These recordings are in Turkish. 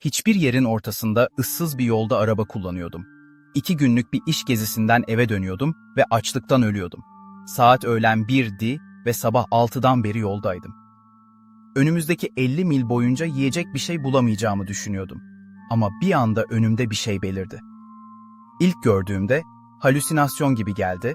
Hiçbir yerin ortasında ıssız bir yolda araba kullanıyordum. İki günlük bir iş gezisinden eve dönüyordum ve açlıktan ölüyordum. Saat öğlen birdi ve sabah 6'dan beri yoldaydım. Önümüzdeki 50 mil boyunca yiyecek bir şey bulamayacağımı düşünüyordum. Ama bir anda önümde bir şey belirdi. İlk gördüğümde halüsinasyon gibi geldi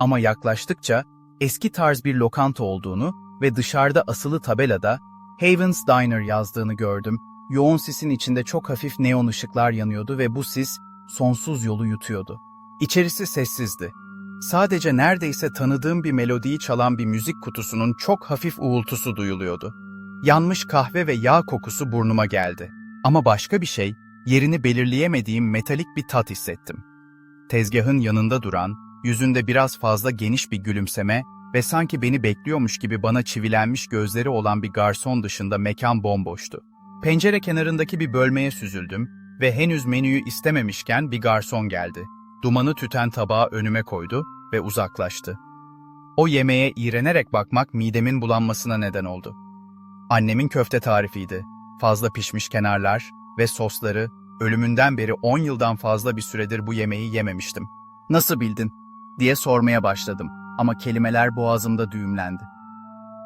ama yaklaştıkça eski tarz bir lokanta olduğunu ve dışarıda asılı tabelada Havens Diner yazdığını gördüm. Yoğun sisin içinde çok hafif neon ışıklar yanıyordu ve bu sis sonsuz yolu yutuyordu. İçerisi sessizdi. Sadece neredeyse tanıdığım bir melodiyi çalan bir müzik kutusunun çok hafif uğultusu duyuluyordu. Yanmış kahve ve yağ kokusu burnuma geldi. Ama başka bir şey, yerini belirleyemediğim metalik bir tat hissettim. Tezgahın yanında duran, yüzünde biraz fazla geniş bir gülümseme ve sanki beni bekliyormuş gibi bana çivilenmiş gözleri olan bir garson dışında mekan bomboştu. Pencere kenarındaki bir bölmeye süzüldüm ve henüz menüyü istememişken bir garson geldi. Dumanı tüten tabağı önüme koydu ve uzaklaştı. O yemeğe iğrenerek bakmak midemin bulanmasına neden oldu. Annemin köfte tarifiydi. Fazla pişmiş kenarlar ve sosları, ölümünden beri 10 yıldan fazla bir süredir bu yemeği yememiştim. Nasıl bildin? diye sormaya başladım ama kelimeler boğazımda düğümlendi.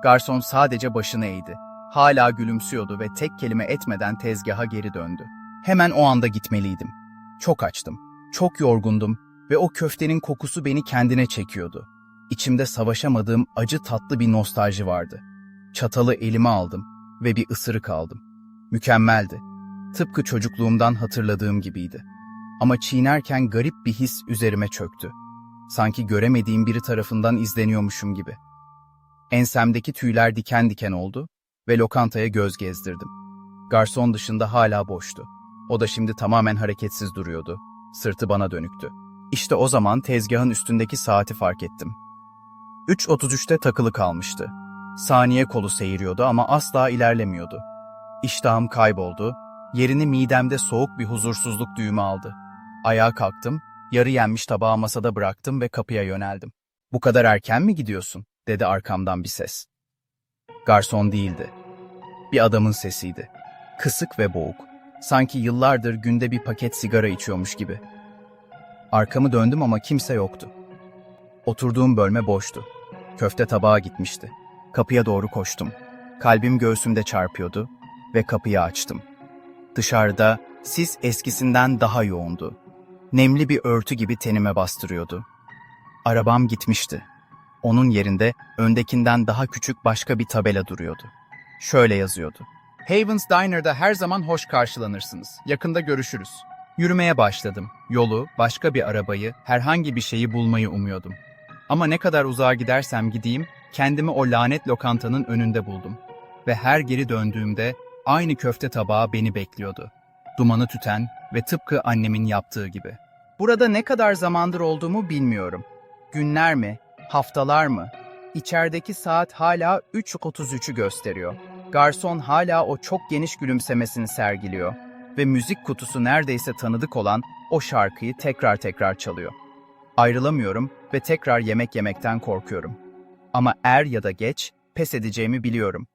Garson sadece başını eğdi. Hala gülümsüyordu ve tek kelime etmeden tezgaha geri döndü. Hemen o anda gitmeliydim. Çok açtım, çok yorgundum ve o köftenin kokusu beni kendine çekiyordu. İçimde savaşamadığım acı tatlı bir nostalji vardı. Çatalı elime aldım ve bir ısırık aldım. Mükemmeldi. Tıpkı çocukluğumdan hatırladığım gibiydi. Ama çiğnerken garip bir his üzerime çöktü. Sanki göremediğim biri tarafından izleniyormuşum gibi. Ensemdeki tüyler diken diken oldu ve lokantaya göz gezdirdim. Garson dışında hala boştu. O da şimdi tamamen hareketsiz duruyordu. Sırtı bana dönüktü. İşte o zaman tezgahın üstündeki saati fark ettim. 3.33'te takılı kalmıştı. Saniye kolu seyiriyordu ama asla ilerlemiyordu. İştahım kayboldu, yerini midemde soğuk bir huzursuzluk düğümü aldı. Ayağa kalktım, yarı yenmiş tabağı masada bıraktım ve kapıya yöneldim. Bu kadar erken mi gidiyorsun? dedi arkamdan bir ses. Garson değildi. Bir adamın sesiydi. Kısık ve boğuk. Sanki yıllardır günde bir paket sigara içiyormuş gibi. Arkamı döndüm ama kimse yoktu. Oturduğum bölme boştu. Köfte tabağa gitmişti. Kapıya doğru koştum. Kalbim göğsümde çarpıyordu ve kapıyı açtım. Dışarıda sis eskisinden daha yoğundu. Nemli bir örtü gibi tenime bastırıyordu. Arabam gitmişti. Onun yerinde öndekinden daha küçük başka bir tabela duruyordu. Şöyle yazıyordu. Havens Diner'da her zaman hoş karşılanırsınız. Yakında görüşürüz. Yürümeye başladım. Yolu, başka bir arabayı, herhangi bir şeyi bulmayı umuyordum. Ama ne kadar uzağa gidersem gideyim, kendimi o lanet lokantanın önünde buldum. Ve her geri döndüğümde aynı köfte tabağı beni bekliyordu. Dumanı tüten ve tıpkı annemin yaptığı gibi. Burada ne kadar zamandır olduğumu bilmiyorum. Günler mi, haftalar mı? İçerideki saat hala 3.33'ü gösteriyor. Garson hala o çok geniş gülümsemesini sergiliyor ve müzik kutusu neredeyse tanıdık olan o şarkıyı tekrar tekrar çalıyor. Ayrılamıyorum ve tekrar yemek yemekten korkuyorum. Ama er ya da geç pes edeceğimi biliyorum.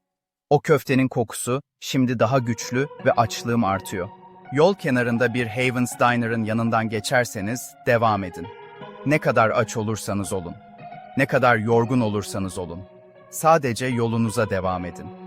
O köftenin kokusu şimdi daha güçlü ve açlığım artıyor. Yol kenarında bir Havens Diner'ın yanından geçerseniz devam edin. Ne kadar aç olursanız olun. Ne kadar yorgun olursanız olun. Sadece yolunuza devam edin.